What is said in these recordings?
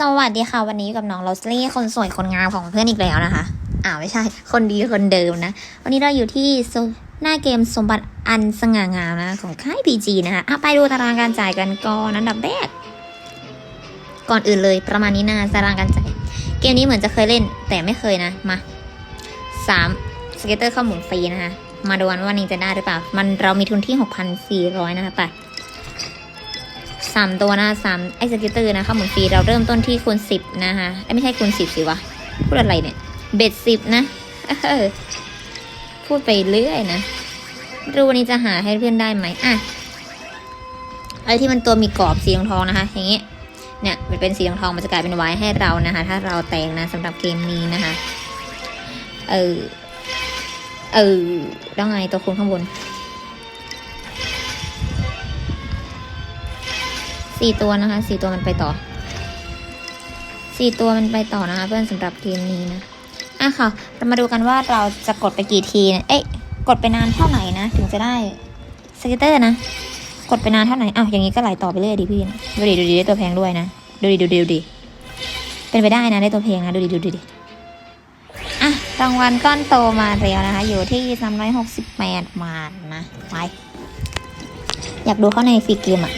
สวัสดีค่ะ วันนี้กับน้องโรสลี่คนสวยคนงามของเพื่อนอีกแล้วนะคะอ้าวไม่ใช่ คนดีคนเดิมนะ วันนี้เราอยู่ที่หน้าเกมสมบัติอันสง่างามนะของค่าย PG นะคะอะไปดูตารางการจ่ายกันก่อนอันดับแรกก่อนอื่นเลยประมาณนี้นะตารางการจ่ายเกมนี้เหมือนจะเคยเล่น แต่ไม่เคยนะมาสามสเก็ตเตอร์เข้าหมุนฟรีนะคะมาดูกันว่าวันนี้จะได้หรือเปล่า มันเรามีทุนที่ 6,400 นะคะไป สามตัวนะสามไอสกิเตอร์นะคะหมุนฟรีเราเริ่มต้นที่คูณสิบนะคะเอ้ไม่ใช่คูณสิบสิวะ พูดอะไรเนี่ย เบ็ดสิบนะพูดไปเรื่อยนะรู้วันนี้จะหาให้เพื่อนได้ไหมอะไอที่มันตัวมีกรอบสีทองๆนะคะ อย่างเงี้ยเนี่ยมันเป็นสีทองๆมันจะกลายเป็นไว้ให้เรานะคะ ถ้าเราแตงนะสำหรับเกมนี้นะคะ เออเออแล้วไงตัวคูณข้างบน สี่ตัวนะคะสี่ตัวมันไปต่อสี่ตัวมันไปต่อนะคะ เพื่อนสำหรับเกมนี้นะอะค่ะ เรามาดูกันว่าเราจะกดไปกี่ทีนะเอ๊ะกดไปนานเท่าไหร่นะ ถึงจะได้สเกตเตอร์นะ กดไปนานเท่าไหร่อ้าวอย่างนี้ก็ไหลต่อไปเรื่อยดิพี่นะดูดิดูดิได้ตัวแพงด้วยนะดูดิดูดิดูดิเป็นไปได้นะได้ตัวแพงนะดูดิดูดิดูดิอะรางวัลก้อนโตมาแล้วนะคะ อยู่ที่สามร้อยหกสิบแปดบาทนะไปอยากดูเข้าในฟรีเกมอะ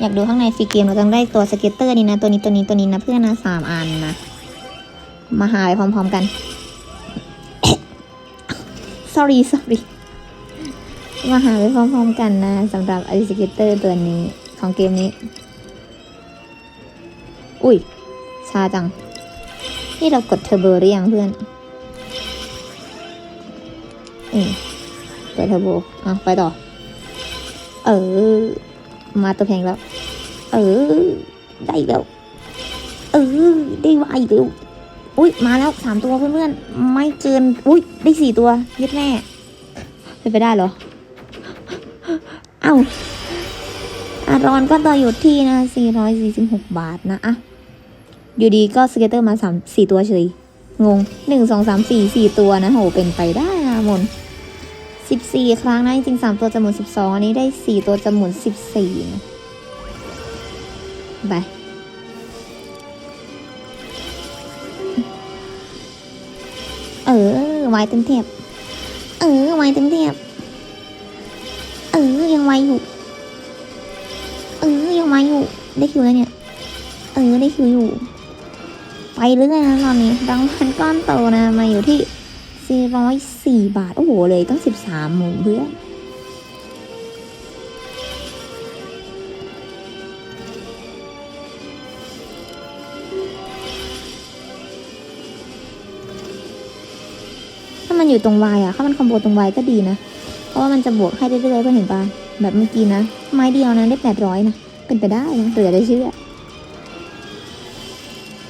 อยากดูข้างในฟรีเกมเราต้องได้ตัวสเก็ตเตอร์นี่นะ ตัวนี้ตัวนี้ตัวนี้นะเพื่อนนะสามอันนะ มาหาไปพร้อมๆกัน sorry sorry มาหาไปพร้อมๆกันนะสำหรับไอสเก็ตเตอร์ตัวนี้ของเกมนี้ อุ้ยชาจัง นี่เรากดเทอร์โบหรือยังเพื่อนอืมเปิดเทอร์โบอะไปต่อ เออ มาตัวแพงแล้ว เออ ได้อีกแล้ว เออ ได้วาอีกแล้ว อุ้ยมาแล้วสามตัวเพื่อนๆ ไม่เกิน อุ้ยได้สี่ตัวยึดแม่เป็นไปได้เหรอ เอ้าอารอนก็ต่ออยู่ที่นะสี่ร้อยสี่สิบหกบาทนะอะอยู่ดีก็สเก็ตเตอร์มาสามสี่ตัวเฉย งงหนึ่งสองสามสี่สี่ตัวนะโห เป็นไปได้นะมน สิบสี่ครั้งนะจริงๆสามตัวจะหมุนสิบสองอันนี้ได้สี่ตัวจะหมุนสิบสี่ไป เออไวเต็มเทียบเออไวเต็มเทียบเออยังไวอยู่ เออยังไวอยู่ ได้คิวแล้วเนี่ย เออได้คิวอยู่ ไปเรื่อยนะตอนนี้รางวัลก้อนโตนะมาอยู่ที่ 404 บาท โอ้โห เลยตั้ง 13หมูเพื่อนถ้ามันอยู่ตรงวายอะถ้ามันคอมโบตรงวายก็ดีนะ เพราะว่ามันจะบวกให้เรื่อยๆเพื่อนเห็นปะแบบเมื่อกี้นะ ไม้เดียวนะได้800นะ เป็นไปได้นะเหลือได้เชื่อ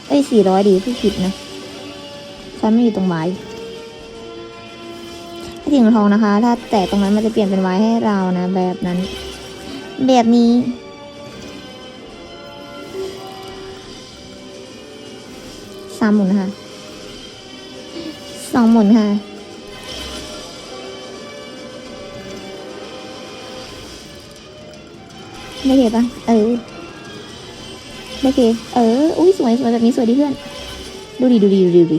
เอ้ย400ดีผู้ผิดนะฉันไม่อยู่ตรงวาย ถ้าถึงทองนะคะ ถ้าแตะตรงนั้นมันจะเปลี่ยนเป็นไว้ให้เรานะ แบบนั้น แบบนี้ สามหมุนค่ะ สองหมุนค่ะ ได้เพปะเออ ได้เพเออ อุ้ยสวยสวยแบบนี้สวยดีเพื่อน ดูดิดูดิดูดิดูดิ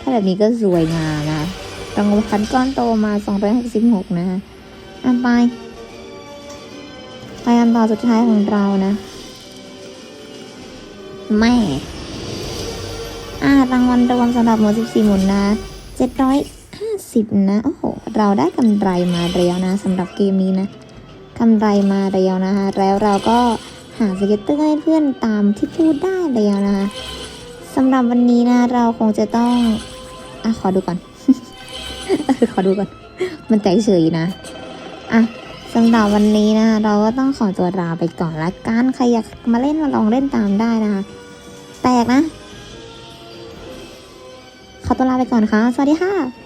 ถ้าแบบนี้ก็สวยงามนะ รางวัลก้อนโตมา266นะคะอะไป ไปอันต่อสุดท้ายของเรานะแม่อ่ารางวัลรวมสำหรับหมวด14 หมุนนะ 750 นะ โอ้โห เราได้กำไรมาเรียวนะสำหรับเกมนี้นะกำไรมาเรียวนะคะแล้วเราก็หาสเก็ตเตอร์ให้เพื่อนตามที่พูดได้เรียวนะคะสำหรับวันนี้นะ เราคงจะต้องอะขอดูก่อน ขอดูก่อน มันแตกเฉยนะอะสำหรับวันนี้นะเราก็ต้องขอตัวลาไปก่อนละกันใครอยากมาเล่นมาลองเล่นตามได้นะคะ แตกนะ ขอตัวลาไปก่อนค่ะ สวัสดีค่ะ